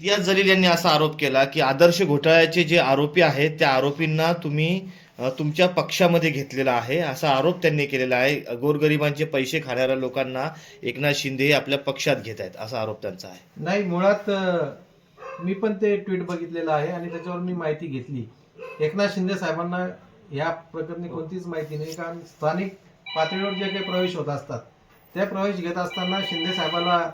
इम्तियाज जलील यांनी असा आरोप केला की आदर्श घोटाळ्याचे जे आरोपी आहेत त्या आरोपींना तुम्ही तुमच्या पक्षामध्ये घेतलेला आहे. असा आरोप त्यांनी केलेला आहे. गोरगरिबांचे पैसे खाणाऱ्या लोकांना एकनाथ शिंदे हे आपल्या पक्षात घेत आहेत असा आरोप त्यांचा आहे. नाही मुळात मी पण ते ट्विट बघितलेलं आहे आणि त्याच्यावर मी माहिती घेतली. एकनाथ शिंदे साहेबांना या प्रकरणी कोणतीच माहिती नाही कारण स्थानिक पातळीवर जे काही प्रवेश होत असतात त्या प्रवेश घेत असताना शिंदे साहेबाला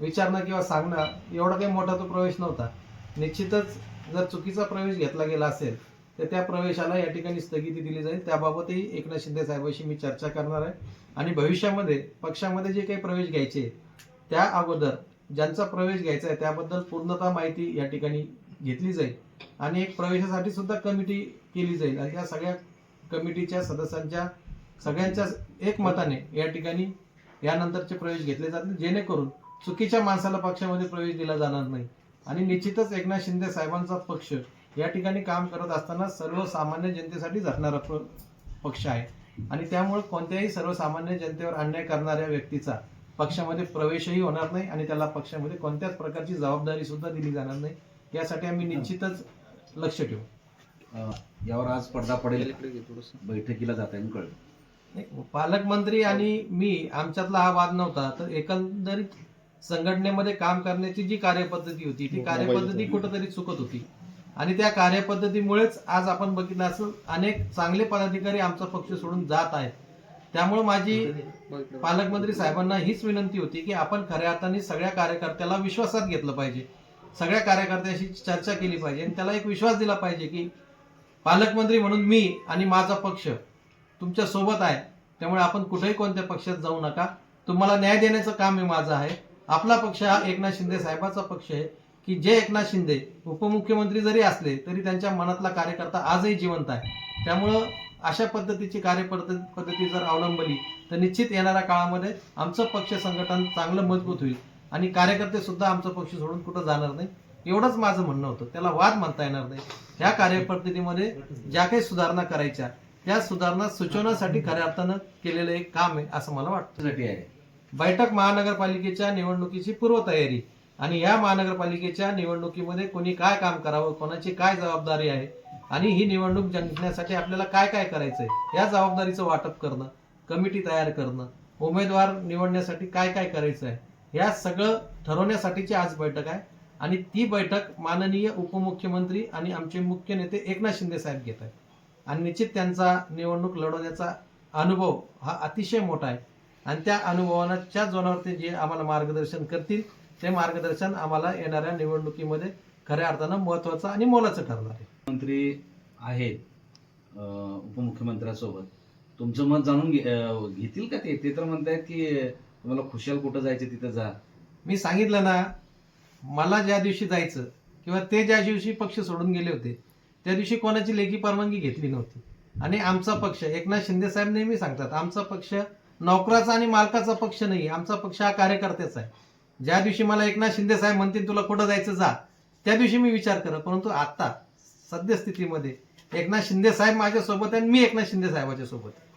विचारणं किंवा सांगणं एवढा काही मोठा तो प्रवेश नव्हता. निश्चितच जर चुकीचा प्रवेश घेतला गेला असेल तर त्या प्रवेशाला या ठिकाणी स्थगिती दिली जाईल. त्याबाबतही एकनाथ शिंदे साहेबांशी मी चर्चा करणार आहे. आणि भविष्यामध्ये पक्षामध्ये जे काही प्रवेश घ्यायचे त्या अगोदर ज्यांचा प्रवेश घ्यायचा आहे त्याबद्दल पूर्णतः माहिती या ठिकाणी घेतली जाईल. आणि एक प्रवेशासाठी सुद्धा कमिटी केली जाईल. आणि त्या सगळ्या कमिटीच्या सदस्यांच्या सगळ्यांच्या एकमताने या ठिकाणी यानंतरचे प्रवेश घेतले जातील. जेणेकरून चुकीच्या माणसाला पक्षामध्ये प्रवेश दिला जाणार नाही. आणि निश्चितच एकनाथ शिंदे साहेबांचा पक्ष या ठिकाणी काम करत असताना सर्वसामान्य जनतेसाठी झटणारा पक्ष आहे. आणि त्यामुळे कोणत्याही सर्वसामान्य जनतेवर अन्याय करणाऱ्या व्यक्तीचा पक्षामध्ये प्रवेशही होणार नाही आणि त्याला पक्षामध्ये कोणत्याच प्रकारची जबाबदारी सुद्धा दिली जाणार नाही. यासाठी आम्ही निश्चितच लक्ष ठेवू. यावर आज पडदा पडेल. बैठकीला जात कळलं. नाही, पालकमंत्री आणि मी आमच्यातला हा वाद नव्हता तर एकंदरीत संघटनेमध्ये काम करण्याची जी कार्यपद्धती होती ती कार्यपद्धती कुठंतरी चुकत होती. आणि त्या कार्यपद्धतीमुळेच आज आपण बघितलं असं अनेक चांगले पदाधिकारी आमचा पक्ष सोडून जात आहेत. त्यामुळे माझी पालकमंत्री साहेबांना हीच विनंती होती की आपण खऱ्या अर्थाने सगळ्या कार्यकर्त्याला विश्वासात घेतलं पाहिजे. सगळ्या कार्यकर्त्याशी चर्चा केली पाहिजे आणि त्याला एक विश्वास दिला पाहिजे की पालकमंत्री म्हणून मी आणि माझा पक्ष तुमच्यासोबत आहे. त्यामुळे आपण कुठेही कोणत्या पक्षात जाऊ नका. तुम्हाला न्याय देण्याचं काम हे माझं आहे. आपला पक्ष हा एकनाथ शिंदे साहेबाचा पक्ष आहे की जे एकनाथ शिंदे उपमुख्यमंत्री जरी असले तरी त्यांच्या मनातला कार्यकर्ता आजही जिवंत आहे. त्यामुळं अशा पद्धतीची कार्यपद्धती पद्धती जर अवलंबली तर निश्चित येणाऱ्या काळामध्ये आमचं पक्ष संघटन चांगलं मजबूत होईल आणि कार्यकर्ते सुद्धा आमचं पक्ष सोडून कुठं जाणार नाही. एवढंच माझं म्हणणं होतं. त्याला वाद म्हणता येणार नाही. ह्या कार्यपद्धतीमध्ये ज्या काही सुधारणा करायच्या त्या सुधारणा सुचवण्यासाठी खऱ्या अर्थानं केलेलं एक काम आहे असं मला वाटतं. आहे. बैठक महानगरपालिकेच्या निवडणुकीची पूर्वतयारी. आणि या महानगरपालिकेच्या निवडणुकीमध्ये कोणी काय काम करावं कोणाची काय जबाबदारी आहे आणि ही निवडणूक जिंकण्यासाठी आपल्याला काय काय करायचंय या जबाबदारीचं वाटप करणं कमिटी तयार करणं उमेदवार निवडण्यासाठी काय काय करायचं आहे या सगळं ठरवण्यासाठीची आज बैठक आहे. आणि ती बैठक माननीय उपमुख्यमंत्री आणि आमचे मुख्य नेते एकनाथ शिंदे साहेब घेत आहेत. आणि निश्चित त्यांचा निवडणूक लढवण्याचा अनुभव हा अतिशय मोठा आहे. आणि त्या अनुभवाच्या जोरावर ते जे आम्हाला मार्गदर्शन करतील ते मार्गदर्शन आम्हाला येणाऱ्या निवडणुकीमध्ये खऱ्या अर्थानं महत्वाचं आणि मोलाचं ठरणार आहे. मंत्री आहेत उपमुख्यमंत्र्यासोबत. तुमचं मत जाणून घेतील का ते? ते तर म्हणतायत की तुम्हाला खुशाल कुठं जायचं तिथं जा. मी सांगितलं ना मला ज्या दिवशी जायचं किंवा ते ज्या दिवशी पक्ष सोडून गेले होते त्या दिवशी कोणाची लेखी परवानगी घेतली नव्हती. आणि आमचा पक्ष एकनाथ शिंदे साहेब नेहमी सांगतात आमचा पक्ष नोकराचा आणि मालकाचा पक्ष नाही आमचा पक्ष हा कार्यकर्त्याचा आहे. ज्या दिवशी मला एकनाथ शिंदे साहेब म्हणतील तुला कुठं जायचं? जा. त्या दिवशी मी विचार करत परंतु आता सद्यस्थितीमध्ये एकनाथ शिंदे साहेब माझ्या सोबत आहे आणि मी एकनाथ शिंदे साहेबाच्या सोबत आहे.